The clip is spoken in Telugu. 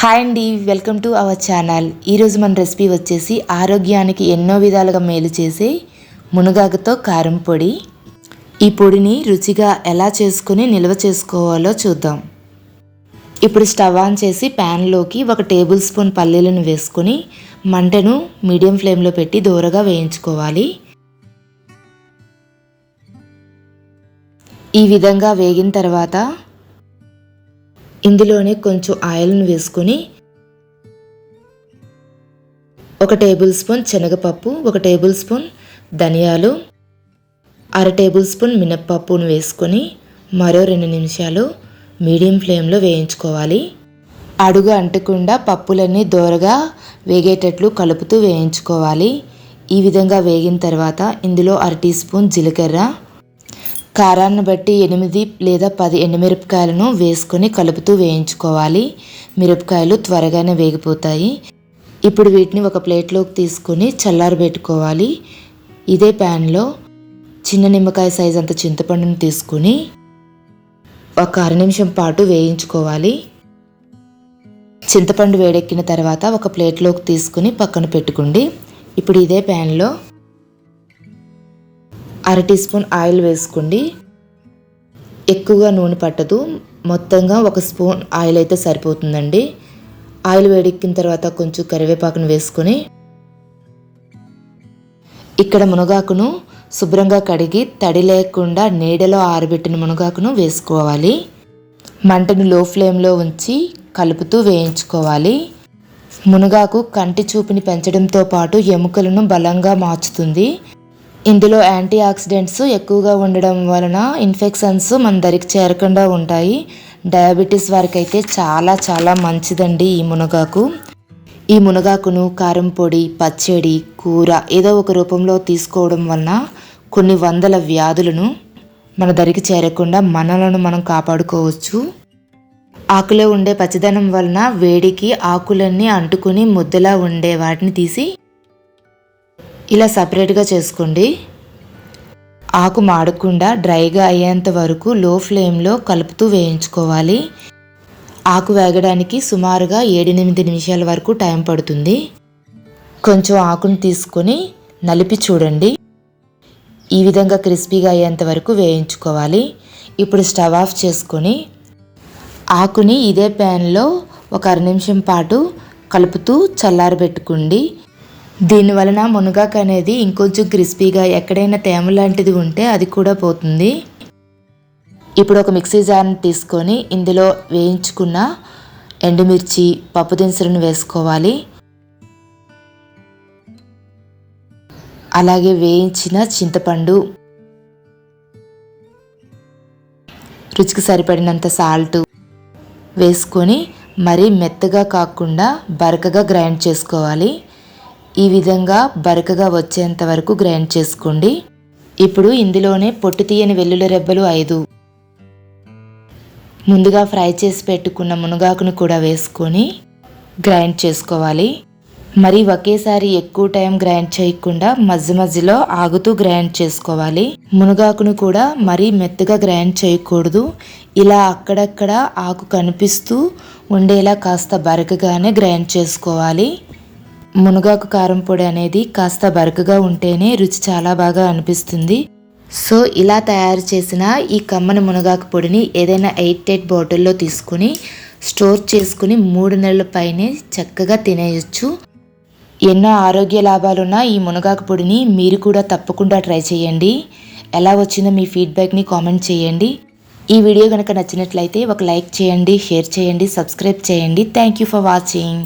హాయ్ అండి వెల్కమ్ టు అవర్ ఛానల్. ఈరోజు మన రెసిపీ వచ్చేసి ఆరోగ్యానికి ఎన్నో విధాలుగా మేలు చేసే మునగాకుతో కారం పొడి. ఈ పొడిని రుచిగా ఎలా చేసుకుని నిల్వ చేసుకోవాలో చూద్దాం. ఇప్పుడు స్టవ్ ఆన్ చేసి ప్యాన్లోకి ఒక టేబుల్ స్పూన్ పల్లీలను వేసుకొని మంటను మీడియం ఫ్లేమ్లో పెట్టి దూరగా వేయించుకోవాలి. ఈ విధంగా వేగిన తర్వాత ఇందులోనే కొంచెం ఆయిల్ను వేసుకొని ఒక టేబుల్ స్పూన్ శనగపప్పు ఒక టేబుల్ స్పూన్ ధనియాలు అర టేబుల్ స్పూన్ మినప్పప్పును వేసుకొని మరో రెండు నిమిషాలు మీడియం ఫ్లేమ్లో వేయించుకోవాలి. అడుగు అంటకుండా పప్పులన్నీ దోరగా వేగేటట్లు కలుపుతూ వేయించుకోవాలి. ఈ విధంగా వేగిన తర్వాత ఇందులో అర టీ స్పూన్ జీలకర్ర కారాన్ని బట్టి ఎనిమిది లేదా పది ఎండుమిరపకాయలను వేసుకొని కలుపుతూ వేయించుకోవాలి. మిరపకాయలు త్వరగానే వేగిపోతాయి. ఇప్పుడు వీటిని ఒక ప్లేట్లోకి తీసుకొని చల్లారబెట్టుకోవాలి ఇదే ప్యాన్లో చిన్న నిమ్మకాయ సైజ్ అంత చింతపండును తీసుకుని ఒక అర నిమిషం పాటు వేయించుకోవాలి. చింతపండు వేడెక్కిన తర్వాత ఒక ప్లేట్లోకి తీసుకుని పక్కన పెట్టుకోండి. ఇప్పుడు ఇదే ప్యాన్లో అర టీ స్పూన్ ఆయిల్ వేసుకోండి. ఎక్కువగా నూనె పట్టదు. మొత్తంగా ఒక స్పూన్ ఆయిల్ అయితే సరిపోతుందండి. ఆయిల్ వేడెక్కిన తర్వాత కొంచెం కరివేపాకును వేసుకొని ఇక్కడ మునగాకును శుభ్రంగా కడిగి తడి లేకుండా నీడలో ఆరబెట్టిన మునగాకును వేసుకోవాలి. మంటను లో ఫ్లేమ్లో ఉంచి కలుపుతూ వేయించుకోవాలి. మునగాకు కంటి చూపుని పెంచడంతో పాటు ఎముకలను బలంగా మార్చుతుంది. ఇందులో యాంటీ ఆక్సిడెంట్స్ ఎక్కువగా ఉండడం వలన ఇన్ఫెక్షన్స్ మన దరికి చేరకుండా ఉంటాయి. డయాబెటీస్ వారికి అయితే చాలా చాలా మంచిదండి ఈ మునగాకు. ఈ మునగాకును కారం పొడి పచ్చడి కూర ఏదో ఒక రూపంలో తీసుకోవడం వలన కొన్ని వందల వ్యాధులను మన దరికి చేరకుండా మనలను మనం కాపాడుకోవచ్చు. ఆకులో ఉండే పచ్చదనం వలన వేడికి ఆకులన్నీ అంటుకుని ముద్దలా ఉండే వాటిని తీసి ఇలా సపరేట్గా చేసుకోండి. ఆకు మాడకుండా డ్రైగా అయ్యేంత వరకు లో ఫ్లేమ్లో కలుపుతూ వేయించుకోవాలి. ఆకు వేగడానికి సుమారుగా ఏడెనిమిది నిమిషాల వరకు టైం పడుతుంది. కొంచెం ఆకును తీసుకొని నలిపి చూడండి. ఈ విధంగా క్రిస్పీగా అయ్యేంత వరకు వేయించుకోవాలి. ఇప్పుడు స్టవ్ ఆఫ్ చేసుకొని ఆకుని ఇదే ప్యాన్లో ఒక అర నిమిషం పాటు కలుపుతూ చల్లారబెట్టుకోండి. దీని వలన మునగాకు అనేది ఇంకొంచెం క్రిస్పీగా ఎక్కడైనా తేమ లాంటిది ఉంటే అది కూడా పోతుంది. ఇప్పుడు ఒక మిక్సీ జార్ని తీసుకొని ఇందులో వేయించుకున్న ఎండుమిర్చి పప్పు దినుసులను వేసుకోవాలి. అలాగే వేయించిన చింతపండు రుచికి సరిపడినంత సాల్ట్ వేసుకొని మరీ మెత్తగా కాకుండా బరకగా గ్రైండ్ చేసుకోవాలి. ఈ విధంగా బరకగా వచ్చేంత వరకు గ్రైండ్ చేసుకోండి. ఇప్పుడు ఇందులోనే పొట్టు తీయని వెల్లుల్లి రెబ్బలు ఐదు. ముందుగా ఫ్రై చేసి పెట్టుకున్న మునగాకును కూడా వేసుకొని గ్రైండ్ చేసుకోవాలి. మరి ఒకేసారి ఎక్కువ టైం గ్రైండ్ చేయకుండా మధ్య మధ్యలో ఆగుతూ గ్రైండ్ చేసుకోవాలి. మునగాకును కూడా మరీ మెత్తగా గ్రైండ్ చేయకూడదు. ఇలా అక్కడక్కడ ఆకు కనిపిస్తూ ఉండేలా కాస్త బరకగానే గ్రైండ్ చేసుకోవాలి. మునగాకు కారం పొడి అనేది కాస్త బరకగా ఉంటేనే రుచి చాలా బాగా అనిపిస్తుంది. సో ఇలా తయారు చేసిన ఈ కమ్మని మునగాకు పొడిని ఏదైనా ఎయిట్ ఎయిట్ బాటిల్లో తీసుకుని స్టోర్ చేసుకుని మూడు నెలల పైనే చక్కగా తినేయచ్చు. ఎన్నో ఆరోగ్య లాభాలున్న ఈ మునగాకు పొడిని మీరు కూడా తప్పకుండా ట్రై చేయండి. ఎలా వచ్చిందో మీ ఫీడ్బ్యాక్ని కామెంట్ చేయండి. ఈ వీడియో కనుక నచ్చినట్లయితే ఒక లైక్ చేయండి షేర్ చేయండి సబ్స్క్రైబ్ చేయండి. Thank you for watching.